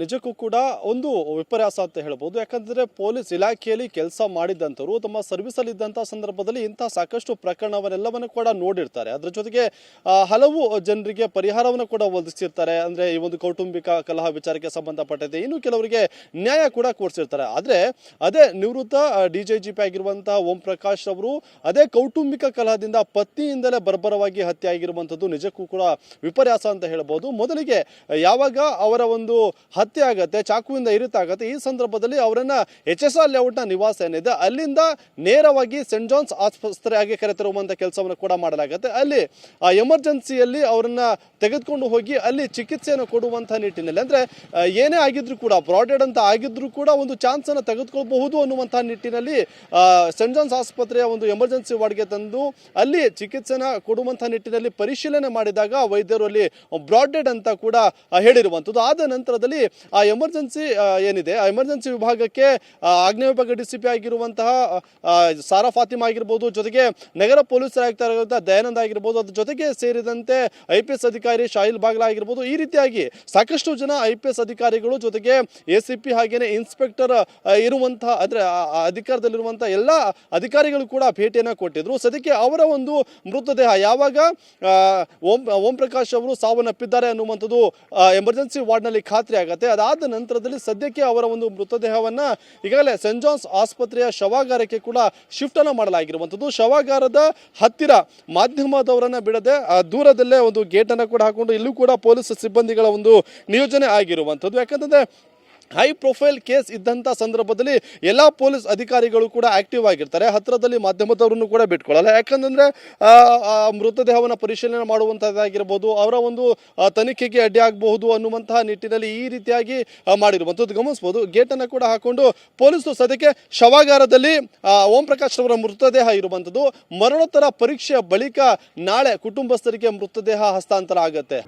ನಿಜಕ್ಕೂ ಕೂಡ ಒಂದು ವಿಪರ್ಯಾಸ ಅಂತ ಹೇಳ್ಬೋದು. ಯಾಕಂದ್ರೆ ಪೊಲೀಸ್ ಇಲಾಖೆಯಲ್ಲಿ ಕೆಲಸ ಮಾಡಿದ್ದಂಥವ್ರು ತಮ್ಮ ಸರ್ವಿಸ್ ಅಲ್ಲಿ ಇದ್ದಂಥ ಸಂದರ್ಭದಲ್ಲಿ ಇಂಥ ಸಾಕಷ್ಟು ಪ್ರಕರಣವನ್ನೆಲ್ಲವನ್ನು ಕೂಡ ನೋಡಿರ್ತಾರೆ. ಅದರ ಜೊತೆಗೆ ಹಲವು ಜನರಿಗೆ ಪರಿಹಾರವನ್ನು ಕೂಡ ಒದಗಿಸಿರ್ತಾರೆ. ಅಂದ್ರೆ ಈ ಒಂದು ಕೌಟುಂಬಿಕ ಕಲಹ ವಿಚಾರಕ್ಕೆ ಸಂಬಂಧಪಟ್ಟಂತೆ ಇನ್ನು ಕೆಲವರಿಗೆ ನ್ಯಾಯ ಕೂಡ ಕೊಡಿಸಿರ್ತಾರೆ. ಆದ್ರೆ ಅದೇ ನಿವೃತ್ತ ಡಿ ಜೆ ಜಿ ಪಿ ಆಗಿರುವಂತಹ ಓಂ ಪ್ರಕಾಶ್ ಅವರು ಅದೇ ಕೌಟುಂಬಿಕ ಕಲಹದಿಂದ ಪತ್ನಿಯಿಂದಲೇ ಬರ್ಬರವಾಗಿ ಹತ್ಯೆ ಆಗಿರುವಂಥದ್ದು ನಿಜಕ್ಕೂ ಕೂಡ ವಿಪರ್ಯಾಸ ಅಂತ ಹೇಳ್ಬೋದು. ಮೊದಲಿಗೆ, ಯಾವಾಗ ಅವರ ಒಂದು ಹತ್ಯೆ ಆಗುತ್ತೆ, ಚಾಕುವಿಂದ ಇರುತ್ತಾಗುತ್ತೆ ಈ ಸಂದರ್ಭದಲ್ಲಿ ಅವರನ್ನ ಎಚ್ ಎಸ್ ಆರ್ ಲೇಔಟ್ನ ನಿವಾಸ ಏನಿದೆ, ಅಲ್ಲಿಂದ ನೇರವಾಗಿ ಸೆಂಟ್ ಜಾನ್ಸ್ ಆಸ್ಪತ್ರೆಯಾಗಿ ಕರೆತರುವಂಥ ಕೆಲಸವನ್ನು ಕೂಡ ಮಾಡಲಾಗುತ್ತೆ. ಅಲ್ಲಿ ಆ ಎಮರ್ಜೆನ್ಸಿಯಲ್ಲಿ ಅವರನ್ನು ತೆಗೆದುಕೊಂಡು ಹೋಗಿ ಅಲ್ಲಿ ಚಿಕಿತ್ಸೆಯನ್ನು ಕೊಡುವಂಥ ನಿಟ್ಟಿನಲ್ಲಿ, ಅಂದ್ರೆ ಏನೇ ಆಗಿದ್ರು ಕೂಡ ಬ್ರಾಡೆಡ್ ಅಂತ ಆಗಿದ್ರು ಕೂಡ ಒಂದು ಚಾನ್ಸನ್ನು ತೆಗೆದುಕೊಳ್ಬಹುದು ಅನ್ನುವಂಥ ನಿಟ್ಟಿನಲ್ಲಿ ಸೆಂಟ್ ಜಾನ್ಸ್ ಆಸ್ಪತ್ರೆಯ ಒಂದು ಎಮರ್ಜೆನ್ಸಿ ವಾರ್ಡ್ಗೆ ತಂದು ಅಲ್ಲಿ ಚಿಕಿತ್ಸೆನ ಕೊಡುವಂಥ ನಿಟ್ಟಿನಲ್ಲಿ ಪರಿಶೀಲನೆ ಮಾಡಿದಾಗ ವೈದ್ಯರು ಅಲ್ಲಿ ಬ್ರಾಡೆಡ್ ಅಂತ ಕೂಡ ಹೇಳಿರುವಂಥದ್ದು ಆದ ನಂತರದಲ್ಲಿ ಆ ಎಮರ್ಜೆನ್ಸಿ ಏನಿದೆ? ಆ ಎಮರ್ಜೆನ್ಸಿ ವಿಭಾಗಕ್ಕೆ ಆಗ್ನೇಯ ವಿಭಾಗ ಡಿ ಸಿ ಪಿ ಆಗಿರುವಂತಹ ಸಾರಾ ಫಾತಿಮಾ ಆಗಿರ್ಬೋದು, ಜೊತೆಗೆ ನಗರ ಪೊಲೀಸ್ ಆಗ್ತಾ ಆಗಿರುವಂತಹ ದಯಾನಂದ್ ಆಗಿರ್ಬೋದು, ಅದ್ರ ಜೊತೆಗೆ ಸೇರಿದಂತೆ ಐ ಪಿ ಎಸ್ ಅಧಿಕಾರಿ ಶಾಹಿಲ್ ಬಾಗ್ಲಾ ಆಗಿರ್ಬೋದು, ಈ ರೀತಿಯಾಗಿ ಸಾಕಷ್ಟು ಜನ ಐ ಪಿ ಎಸ್ ಅಧಿಕಾರಿಗಳು ಜೊತೆಗೆ ಎ ಸಿ ಪಿ ಹಾಗೇನೆ ಇನ್ಸ್ಪೆಕ್ಟರ್ ಇರುವಂತಹ, ಅಂದ್ರೆ ಅಧಿಕಾರದಲ್ಲಿರುವಂತಹ ಎಲ್ಲ ಅಧಿಕಾರಿಗಳು ಕೂಡ ಭೇಟಿಯನ್ನು ಕೊಟ್ಟಿದ್ರು. ಸದ್ಯಕ್ಕೆ ಅವರ ಒಂದು ಮೃತದೇಹ ಯಾವಾಗ ಓಂ ಓಂ ಪ್ರಕಾಶ್ ಅವರು ಸಾವನ್ನಪ್ಪಿದ್ದಾರೆ ಅನ್ನುವಂಥದ್ದು ಎಮರ್ಜೆನ್ಸಿ ವಾರ್ಡ್ನಲ್ಲಿ ಖಾತ್ರಿ ಆಗತ್ತೆ. ಅದಾದ ನಂತರದಲ್ಲಿ ಸದ್ಯಕ್ಕೆ ಅವರ ಒಂದು ಮೃತದೇಹವನ್ನ ಈಗಾಗಲೇ ಸೆಂಟ್ ಜಾನ್ಸ್ ಆಸ್ಪತ್ರೆಯ ಶವಾಗಾರಕ್ಕೆ ಕೂಡ ಶಿಫ್ಟ್ ಅನ್ನು ಮಾಡಲಾಗಿರುವಂಥದ್ದು. ಶವಾಗಾರದ ಹತ್ತಿರ ಮಾಧ್ಯಮದವರನ್ನ ಬಿಡದೆ ದೂರದಲ್ಲೇ ಒಂದು ಗೇಟ್ ಕೂಡ ಹಾಕೊಂಡು ಇಲ್ಲೂ ಕೂಡ ಪೊಲೀಸ್ ಸಿಬ್ಬಂದಿಗಳ ಒಂದು ನಿಯೋಜನೆ ಆಗಿರುವಂಥದ್ದು. ಯಾಕಂತಂದ್ರೆ ಹೈ ಪ್ರೊಫೈಲ್ ಕೇಸ್ ಇದ್ದಂಥ ಸಂದರ್ಭದಲ್ಲಿ ಎಲ್ಲ ಪೊಲೀಸ್ ಅಧಿಕಾರಿಗಳು ಕೂಡ ಆಕ್ಟಿವ್ ಆಗಿರ್ತಾರೆ. ಹತ್ತಿರದಲ್ಲಿ ಮಾಧ್ಯಮದವರನ್ನು ಕೂಡ ಬಿಟ್ಕೊಳ್ಳಲ್ಲ. ಯಾಕಂತಂದರೆ ಮೃತದೇಹವನ್ನು ಪರಿಶೀಲನೆ ಮಾಡುವಂಥದ್ದಾಗಿರ್ಬೋದು ಅವರ ಒಂದು ತನಿಖೆಗೆ ಅಡ್ಡಿಯಾಗಬಹುದು ಅನ್ನುವಂತಹ ನಿಟ್ಟಿನಲ್ಲಿ ಈ ರೀತಿಯಾಗಿ ಮಾಡಿರುವಂಥದ್ದು. ಗಮನಿಸ್ಬೋದು ಗೇಟನ್ನು ಕೂಡ ಹಾಕೊಂಡು ಪೊಲೀಸರು ಸದ್ಯಕ್ಕೆ ಶವಾಗಾರದಲ್ಲಿ ಓಂ ಪ್ರಕಾಶ್ ಅವರ ಮೃತದೇಹ ಇರುವಂಥದ್ದು. ಮರಣೋತ್ತರ ಪರೀಕ್ಷೆಯ ಬಳಿಕ ನಾಳೆ ಕುಟುಂಬಸ್ಥರಿಗೆ ಮೃತದೇಹ ಹಸ್ತಾಂತರ ಆಗತ್ತೆ.